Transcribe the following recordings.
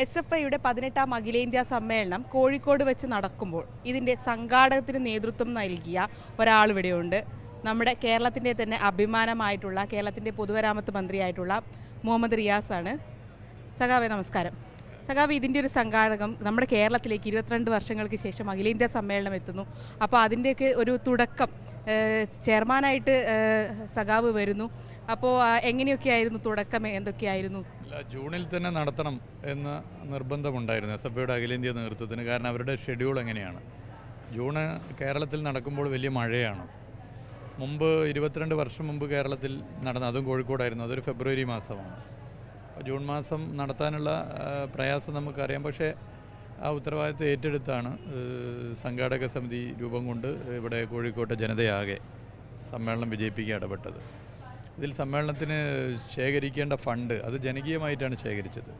S F ഐയുടെ പതിനെട്ടാം അഖിലേന്ത്യാ സമ്മേളനം കോഴിക്കോട് വെച്ച് നടക്കുമ്പോൾ ഇതിന്റെ സംഘാടകത്തിന് നേതൃത്വം നൽകിയ ഒരാൾ ഇവിടെയുണ്ട് നമ്മുടെ കേരളത്തിന്റെ തന്നെ അഭിമാനമായിട്ടുള്ള കേരളത്തിന്റെ പൊതുമരാമത്ത് മന്ത്രിയായിട്ടുള്ള മുഹമ്മദ് റിയാസ് ആണ് സഖാവെ നമസ്കാരം. സഖാവ് ഇതിന്റെ ഒരു സംഘാടകം നമ്മുടെ കേരളത്തിലേക്ക് ഇരുപത്തിരണ്ട് വർഷങ്ങൾക്ക് ശേഷം അഖിലേന്ത്യാ സമ്മേളനം എത്തുന്നു. അപ്പോൾ അതിന്റെയൊക്കെ ഒരു തുടക്കം ചെയർമാനായിട്ട് സഖാവ് വരുന്നു. അപ്പോൾ എങ്ങനെയൊക്കെയായിരുന്നു തുടക്കം എന്തൊക്കെയായിരുന്നു അല്ല ജൂണിൽ തന്നെ നടത്തണം എന്ന നിർബന്ധമുണ്ടായിരുന്നു എസ് എഫ് ഐയുടെ അഖിലേന്ത്യാ നേതൃത്വത്തിന്. കാരണം അവരുടെ ഷെഡ്യൂൾ എങ്ങനെയാണ്? ജൂണ് കേരളത്തിൽ നടക്കുമ്പോൾ വലിയ മഴയാണ്. മുമ്പ് ഇരുപത്തിരണ്ട് വർഷം മുമ്പ് കേരളത്തിൽ നടന്ന അതും കോഴിക്കോടായിരുന്നു അതൊരു ഫെബ്രുവരി മാസമാണ്. അപ്പോൾ ജൂൺ മാസം നടത്താനുള്ള പ്രയാസം നമുക്കറിയാം. പക്ഷേ ആ ഉത്തരവാദിത്തം ഏറ്റെടുത്താണ് സംഘാടക സമിതി രൂപം കൊണ്ട് ഇവിടെ കോഴിക്കോട്ടെ ജനതയാകെ സമ്മേളനം വിജയിപ്പിക്കാൻ ഇടപെട്ടത്. ഇതിൽ സമ്മേളനത്തിന് ശേഖരിക്കേണ്ട ഫണ്ട് അത് ജനകീയമായിട്ടാണ് ശേഖരിച്ചത്.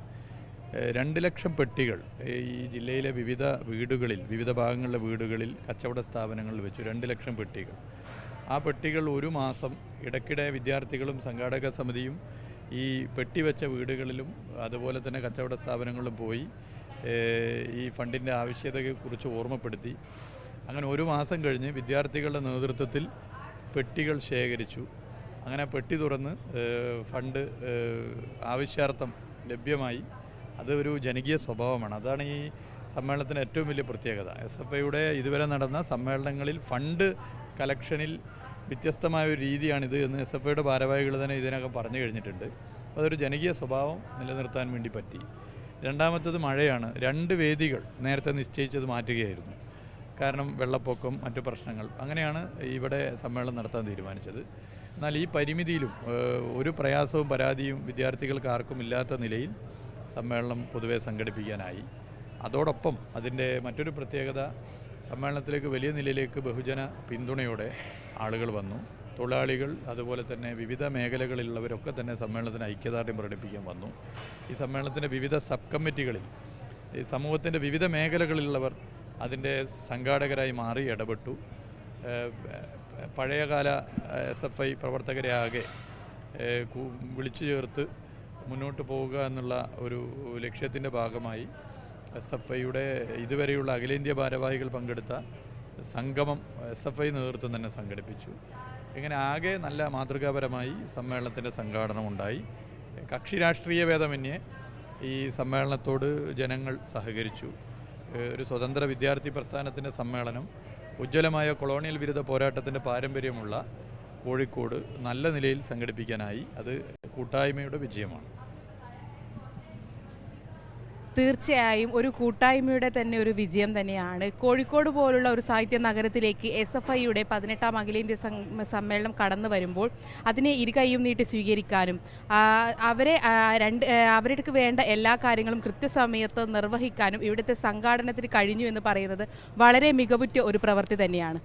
രണ്ട് ലക്ഷം പെട്ടികൾ ഈ ജില്ലയിലെ വിവിധ വീടുകളിൽ വിവിധ ഭാഗങ്ങളിലെ വീടുകളിൽ കച്ചവട സ്ഥാപനങ്ങളിൽ വെച്ചു രണ്ട് ലക്ഷം പെട്ടികൾ. ആ പെട്ടികൾ ഒരു മാസം ഇടയ്ക്കിടെ വിദ്യാർത്ഥികളും സംഘാടക സമിതിയും ഈ പെട്ടി വെച്ച വീടുകളിലും അതുപോലെ തന്നെ കച്ചവട സ്ഥാപനങ്ങളിലും പോയി ഈ ഫണ്ടിന്റെ ആവശ്യകതയെക്കുറിച്ച് ഓർമ്മപ്പെടുത്തി. അങ്ങനെ ഒരു മാസം കഴിഞ്ഞ് വിദ്യാർത്ഥികളുടെ നേതൃത്വത്തിൽ പെട്ടികൾ ശേഖരിച്ചു. അങ്ങനെ പെട്ടി തുറന്ന് ഫണ്ട് ആവശ്യാർത്ഥം ലഭ്യമായി. അത് ഒരു ജനകീയ സ്വഭാവമാണ്. അതാണ് ഈ സമ്മേളനത്തിന് ഏറ്റവും വലിയ പ്രത്യേകത. എസ് എഫ് ഐയുടെ ഇതുവരെ നടന്ന സമ്മേളനങ്ങളിൽ ഫണ്ട് കലക്ഷനിൽ വ്യത്യസ്തമായ ഒരു രീതിയാണിത് എന്ന് എസ് എഫ് ഐയുടെ ഭാരവാഹികൾ തന്നെ ഇതിനകം പറഞ്ഞു കഴിഞ്ഞിട്ടുണ്ട്. അതൊരു ജനകീയ സ്വഭാവം നിലനിർത്താൻ വേണ്ടി പറ്റി. രണ്ടാമത്തത് മഴയാണ്. രണ്ട് വേദികൾ നേരത്തെ നിശ്ചയിച്ചത് മാറ്റുകയായിരുന്നു. കാരണം വെള്ളപ്പൊക്കം മറ്റു പ്രശ്നങ്ങൾ. അങ്ങനെയാണ് ഇവിടെ സമ്മേളനം നടത്താൻ തീരുമാനിച്ചത്. എന്നാൽ ഈ പരിമിതിയിലും ഒരു പ്രയാസവും പരാതിയും വിദ്യാർത്ഥികൾക്ക് ആർക്കും ഇല്ലാത്ത നിലയിൽ സമ്മേളനം പൊതുവെ സംഘടിപ്പിക്കാനായി. അതോടൊപ്പം അതിന്റെ മറ്റൊരു പ്രത്യേകത സമ്മേളനത്തിലേക്ക് വലിയ നിലയിലേക്ക് ബഹുജന പിന്തുണയോടെ ആളുകൾ വന്നു. തൊഴിലാളികൾ അതുപോലെ തന്നെ വിവിധ മേഖലകളിലുള്ളവരൊക്കെ തന്നെ സമ്മേളനത്തിന് ഐക്യദാർഢ്യം പ്രകടിപ്പിക്കാൻ വന്നു. ഈ സമ്മേളനത്തിന്റെ വിവിധ സബ് കമ്മിറ്റികളിൽ ഈ സമൂഹത്തിന്റെ വിവിധ മേഖലകളിലുള്ളവർ അതിന്റെ സംഘാടകരായി മാറി ഇടപെട്ടു. പഴയകാല എസ് എഫ് ഐ പ്രവർത്തകരെ ആകെ വിളിച്ചു ചേർത്ത് മുന്നോട്ട് പോവുക എന്നുള്ള ഒരു ലക്ഷ്യത്തിന്റെ ഭാഗമായി എസ് എഫ് ഐയുടെ ഇതുവരെയുള്ള അഖിലേന്ത്യാ ഭാരവാഹികൾ പങ്കെടുത്ത സംഗമം എസ് എഫ് ഐ നേതൃത്വം തന്നെ സംഘടിപ്പിച്ചു. ഇങ്ങനെ ആകെ നല്ല മാതൃകാപരമായി സമ്മേളനത്തിന്റെ സംഘാടനം ഉണ്ടായി. കക്ഷി രാഷ്ട്രീയ ഭേദമന്യേ ഈ സമ്മേളനത്തോട് ജനങ്ങൾ സഹകരിച്ചു. ഒരു സ്വതന്ത്ര വിദ്യാർത്ഥി പ്രസ്ഥാനത്തിന്റെ സമ്മേളനം ഉജ്ജ്വലമായ കൊളോണിയൽ വിരുദ്ധ പോരാട്ടത്തിന്റെ പാരമ്പര്യമുള്ള കോഴിക്കോട് നല്ല നിലയിൽ സംഘടിപ്പിക്കാനായി അത് കൂട്ടായ്മയുടെ വിജയമാണ്. തീർച്ചയായും ഒരു കൂട്ടായ്മയുടെ തന്നെ ഒരു വിജയം തന്നെയാണ്. കോഴിക്കോട് പോലുള്ള ഒരു സാഹിത്യ നഗരത്തിലേക്ക് എസ് എഫ് ഐയുടെ പതിനെട്ടാം അഖിലേന്ത്യാ സമ്മേളനം കടന്നു വരുമ്പോൾ അതിനെ ഇരുകൈയും നീട്ടി സ്വീകരിക്കാനും അവരെ രണ്ട് അവർക്ക് വേണ്ട എല്ലാ കാര്യങ്ങളും കൃത്യസമയത്ത് നിർവഹിക്കാനും ഇവിടുത്തെ സംഘാടനത്തിന് കഴിഞ്ഞു എന്ന് പറയുന്നത് വളരെ മികവുറ്റ ഒരു പ്രവൃത്തി തന്നെയാണ്.